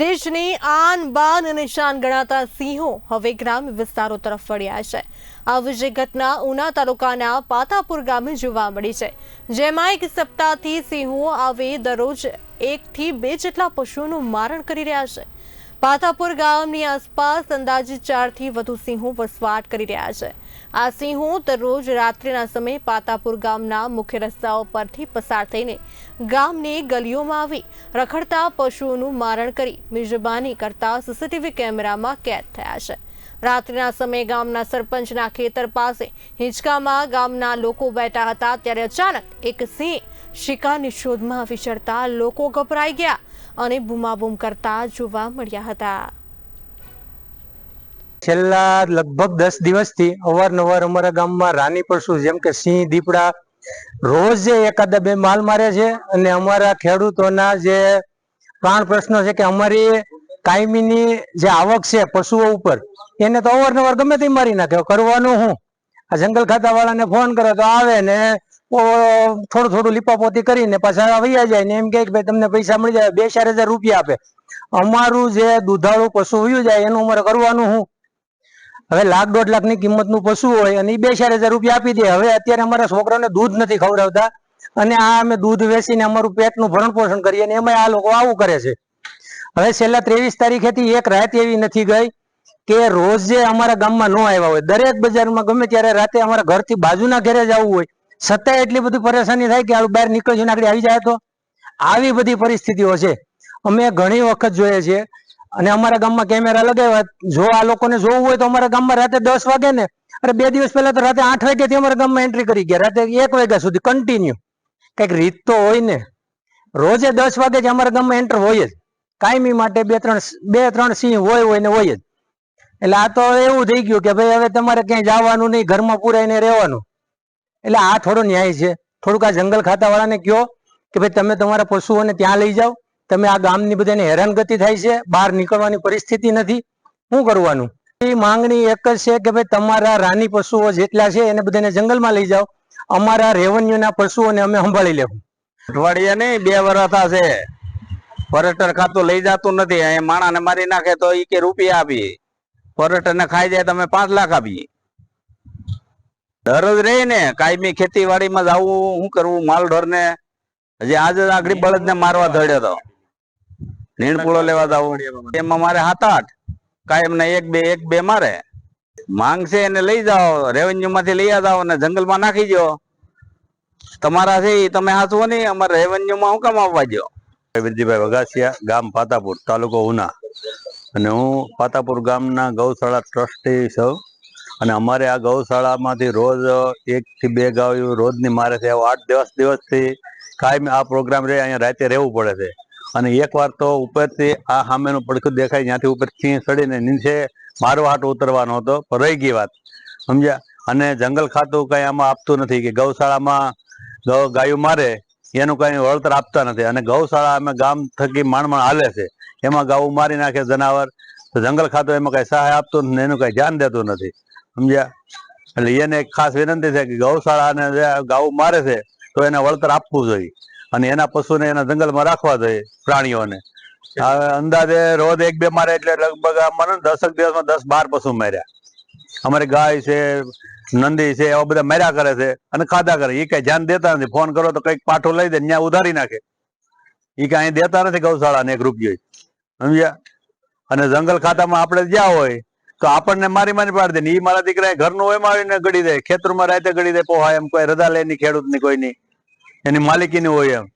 દેશની આન બાન અને શાન ગણાતા સિંહો હવે ગ્રામ્ય વિસ્તારો તરફ વળ્યા છે. આવી જ ઘટના ઉના તાલુકાના પાતાપુર ગામે જોવા મળી છે, જેમાં એક સપ્તાહથી સિંહો આવે દરરોજ એકથી બે જેટલા પશુઓનું મારણ કરી રહ્યા છે. પાતાપુર ગામની આસપાસ અંદાજે ચારથી વધુ સિંહો વસવાટ કરી રહ્યા છે. આ સિંહો દરરોજ રાત્રિના સમયે પાતાપુર ગામના મુખ્ય રસ્તાઓ પરથી પસાર થઈને ગામની ગલીઓમાં આવી રખડતા પશુઓનું મારણ કરી મિજબાની કરતા સીસીટીવી કેમેરામાં કેદ થયા છે. રાત્રિના સમયે ગામના સરપંચના ખેતર પાસે હિંચકામાં ગામના લોકો બેઠા હતા ત્યારે અચાનક એક સિંહ શિકારની શોધમાં વિચરતા લોકો ગભરાઈ ગયા અને બૂમાબૂમ કરતા જોવા મળ્યા હતા. છેલ્લા લગભગ દસ દિવસથી અવારનવાર અમારા ગામમાં રાની પશુ જેમ કે સિંહ, દીપડા, રોજ એકાદા બે માલ મારે છે અને અમારા ખેડૂતોના જે પ્રાણ પ્રશ્નો છે કે અમારી કાયમીની જે આવક છે પશુઓ ઉપર, એને તો અવારનવાર ગમે તે મારી નાખે. કરવાનું હું? આ જંગલ ખાતા વાળાને ફોન કરે તો આવે ને થોડું થોડું લીપાપોતી કરીને પાછા વૈયા જાય ને એમ કે ભાઈ તમને પૈસા મળી જાય, બે ચાર હજાર રૂપિયા આપે. અમારું જે દુધાળું પશુ વયું જાય એનું અમારે કરવાનું હું? હવે લાખ દોઢ લાખની કિંમતનું પશુ હોય અને બે ચાર હજાર રૂપિયા આપી દે. હવે અત્યારે અમારા છોકરાને દૂધ નથી ખવડાવતા અને આ અમે દૂધ વેચીને અમારું પેટનું ભરણ પોષણ કરીએ અને એમાં આ લોકો આવું કરે છે. હવે છેલ્લા ત્રેવીસ તારીખેથી એક રાત એવી નથી ગઈ કે રોજ જે અમારા ગામમાં ન આવ્યા હોય. દરેક બજારમાં ગમે ત્યારે રાતે અમારા ઘરથી બાજુના ઘરે જવું હોય. છતાંય એટલી બધી પરેશાની થાય કે બહાર નીકળી જઈને આવી જાય તો? આવી બધી પરિસ્થિતિઓ છે. અમે ઘણી વખત જોઈએ છીએ અને અમારા ગામમાં કેમેરા લગાવ્યા. જો આ લોકોને જોવું હોય તો અમારા ગામમાં રાતે દસ વાગે ને, અરે બે દિવસ પહેલા તો રાતે આઠ વાગ્યાથી અમારા ગામમાં એન્ટ્રી કરી ગયા. રાતે એક વાગ્યા સુધી કન્ટિન્યુ કંઈક રીત તો હોય ને. રોજે દસ વાગે જ અમારા ગામમાં એન્ટર હોય જ. કાયમી માટે બે ત્રણ બે ત્રણ સિંહ હોય હોય ને હોય જ. એટલે આ તો એવું થઈ ગયું કે ભાઈ હવે તમારે ક્યાંય જવાનું નહીં, ઘરમાં પુરાઈને રહેવાનું. એટલે આ થોડો ન્યાય છે. થોડુંક આ જંગલ ખાતા વાળાને કયો કે ભાઈ તમે તમારા પશુઓને ત્યાં લઈ જાઓ. તમે આ ગામની બધાને હેરાનગતિ થાય છે, બહાર નીકળવાની પરિસ્થિતિ નથી. શું કરવાનું? એ માંગણી એક જ છે કે ભાઈ તમારા રાની પશુઓ જેટલા છે એને બધાને જંગલમાં લઈ જાઓ. અમારા રેવન્યુના પશુઓને અમે સંભાળી લેવું. અઠવાડિયા નહીં, બે વર્ષ થશે. પર્યટન ખાતું લઈ જતું નથી. અહીંયા માણાને મારી નાખે તો એ કે રૂપિયા આપીએ પર્યટન ખાઈ જાય તમે પાંચ લાખ આપીએ. ડર જ રહે ને, કાયમી ખેતીવાડીમાં જવું શું કરવું માલ ઢોર ને હજી આજે આગળ બળદ ને મારવા ધડ્યો તો. નીણપુળો લેવા જવું એમાં. મારે સાત આઠ. કાયમ ને એક બે એક બે મારે. માંગ છે એને લઈ જાઓ રેવન્યુ માંથી લઈ જાઓ ને જંગલમાં નાખી દો તમારા છે તમે હાચવો નહીં અમારે રેવન્યુ માં હું કામ આવવા દો વિરજીભાઈ વગાસિયા ગામ પાતાપુર તાલુકો ઉના. અને હું પાતાપુર ગામના ગૌશાળા ટ્રસ્ટી છું. અને અમારે આ ગૌશાળામાંથી રોજ એક થી બે ગાયું રોજની મારે છે. આઠ દિવસ દિવસથી કાયમ આ પ્રોગ્રામ રહે અહીંયા રાતે રહેવું પડે છે. અને એક વાર તો ઉપરથી આ સામેનું પડખું દેખાય, ત્યાંથી ઉપર સિંહ ચડીને નીચે મારો હાટ ઉતરવાનો હતો, પણ રહી ગઈ વાત. સમજ્યા? અને જંગલ ખાતું કંઈ આમાં આપતું નથી કે ગૌશાળામાં ગૌ- ગાયું મારે, એનું કંઈ વળતર આપતા નથી. અને ગૌશાળા અમે ગામ થકી માંડ હાલે છે. એમાં ગાવું મારી નાખે જનાવર, તો જંગલ ખાતું એમાં કઈ સહાય આપતું નથી એનું કઈ ધ્યાન દેતું નથી. સમજ્યા? એટલે એને એક ખાસ વિનંતી છે કે ગૌશાળાને જે ગાવું મારે છે, તો એને વળતર આપવું જોઈએ. અને એના પશુને એના જંગલમાં રાખવા જોઈએ પ્રાણીઓને. અંદાજે રોજ એક બે મારે એટલે લગભગ અમારે દસક દિવસમાં દસ બાર પશુ માર્યા. અમારે ગાય છે, નંદી છે એવા બધા માર્યા કરે છે અને ખાધા કરે. એ કઈ ધ્યાન દેતા નથી. ફોન કરો તો કંઈક પાઠો લઈ દે ત્યાં ઉધારી નાખે. એ કઈ દેતા નથી ગૌશાળાને એક રૂપિયો. સમજ્યા? અને જંગલ ખાતામાં આપણે જ્યાં હોય તો આપણને મારી મારી પાડી દે ને ઈ મારા દીકરા ઘરનું એમાં આવીને ગળી દે. ખેતરમાં રાતે ગળી દે. પોહા એમ કોઈ રજા લે ની ખેડૂતની કોઈ ની એની માલિકીની હોય એમ.